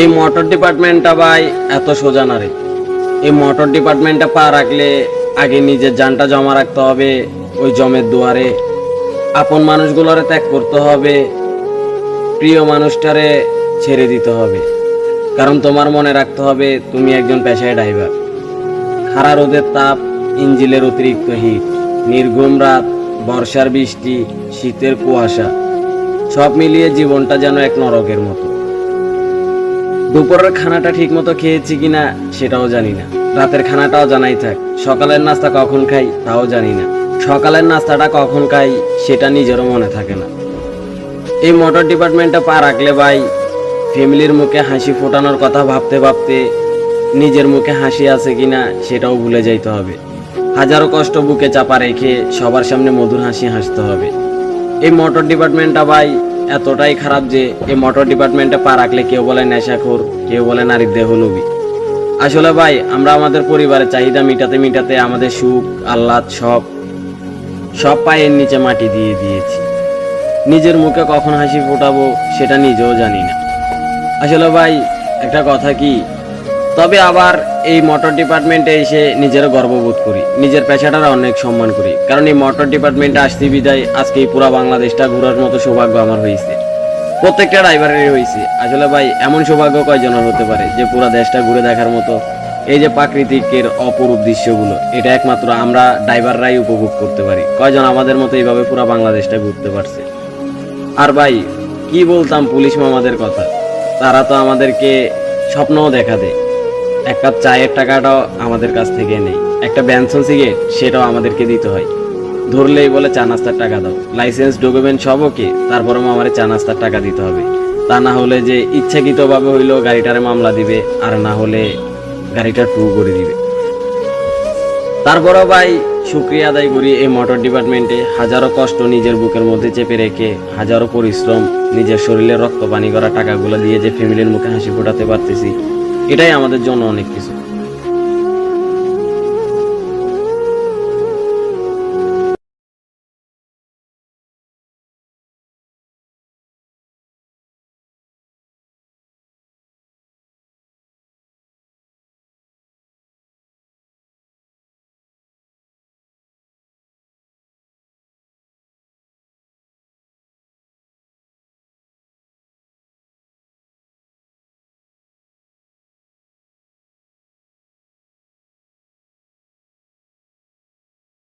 এই মোটর ডিপার্টমেন্টটা ভাই এত সোজা না রে। এই মোটর ডিপার্টমেন্টটা পা রাখলে আগে নিজের যানটা জমা রাখতে হবে ওই জমের দুয়ারে। আপন মানুষগুলোরে ত্যাগ করতে হবে, প্রিয় মানুষটারে ছেড়ে দিতে হবে। কারণ তোমার মনে রাখতে হবে তুমি একজন পেশায় ড্রাইভার খাড়া রোদের তাপ, ইঞ্জিলের অতিরিক্ত হিট নির্ঘুম রাত, বর্ষার বৃষ্টি, শীতের কুয়াশা, সব মিলিয়ে জীবনটা যেন এক নরকের মতো। দুপুরের খানাটা ঠিক মতো খেয়েছি কিনা সেটাও জানি না। রাতের খানাটাও জানাই থাক, সকালের নাস্তা কখন খাই তাও জানি না। সকালের নাস্তাটা কখন খাই সেটা নিজেরও মনে থাকে না। এই মোটর ডিপার্টমেন্টে পা রাখলে ভাই, ফ্যামিলির মুখে হাসি ফোটানোর কথা ভাবতে ভাবতে নিজের মুখে হাসি আছে কিনা সেটাও ভুলে যাইতে হবে। হাজারো কষ্ট বুকে চাপা রেখে সবার সামনে মধুর হাসি হাসতে হবে। এই মোটর ডিপার্টমেন্টটা ভাই এতটাই খারাপ যে এই মোটর ডিপার্টমেন্টে পা রাখলে কেউ বলে নেশাখোর, কেউ বলে নারীর দেহ দেহলোভী আসলে ভাই, আমরা আমাদের পরিবারের চাহিদা মিটাতে মিটাতে আমাদের সুখ, আহ্লাদ সব সব পায়ের নিচে মাটি দিয়ে দিয়েছি। নিজের মুখে কখন হাসি ফোটাবো সেটা নিজেও জানি না। আসলে ভাই, একটা কথা কি তবে আবার এই মোটর ডিপার্টমেন্টে এসে নিজের গর্ববোধ করি। নিজের পেশাটার অনেক সম্মান করি। কারণ এই মোটর ডিপার্টমেন্টে আসতে বিদায় আজকে এই পুরা বাংলাদেশটা ঘোরার মতো সৌভাগ্য আমার হয়েছে। প্রত্যেকটা ড্রাইভারেরই হয়েছে। আসলে ভাই, এমন সৌভাগ্য কয়জনের হতে পারে যে পুরো দেশটা ঘুরে দেখার মতো এই যে প্রাকৃতিকের অপরূপ দৃশ্যগুলো, এটা একমাত্র আমরা ড্রাইভাররাই উপভোগ করতে পারি। কয়জন আমাদের মতো এইভাবে পুরো বাংলাদেশটা ঘুরতে পারছে। আর ভাই, কি বলতাম পুলিশ মামাদের কথা? তারা তো আমাদেরকে স্বপ্নও দেখা দেয়। এক কাপ চায়ের টাকাটাও আমাদের কাছ থেকে নেই। একটা ব্যানসন সিগারেট, সেটাও আমাদেরকে দিতে হয়। ধরলেই বলে চা নাস্তার টাকা দাও। লাইসেন্স, ডকুমেন্ট সব ওকে, তারপরেও আমার চা নাস্তার টাকা দিতে হবে। তা না হলে যে ইচ্ছাকৃতভাবে হইলেও গাড়িটারে মামলা দিবে, আর না হলে গাড়িটা টু করে দিবে। তারপরও ভাই শুক্রিয়া আদায় করি এই মোটর ডিপার্টমেন্টে হাজারো কষ্ট নিজের বুকের মধ্যে চেপে রেখে, হাজারো পরিশ্রম, নিজের শরীরে রক্ত পানি করা টাকাগুলো দিয়ে যে ফ্যামিলির মুখে হাসি ফোটাতে পারতেছি। এটাই আমাদের জন্য অনেক কিছু।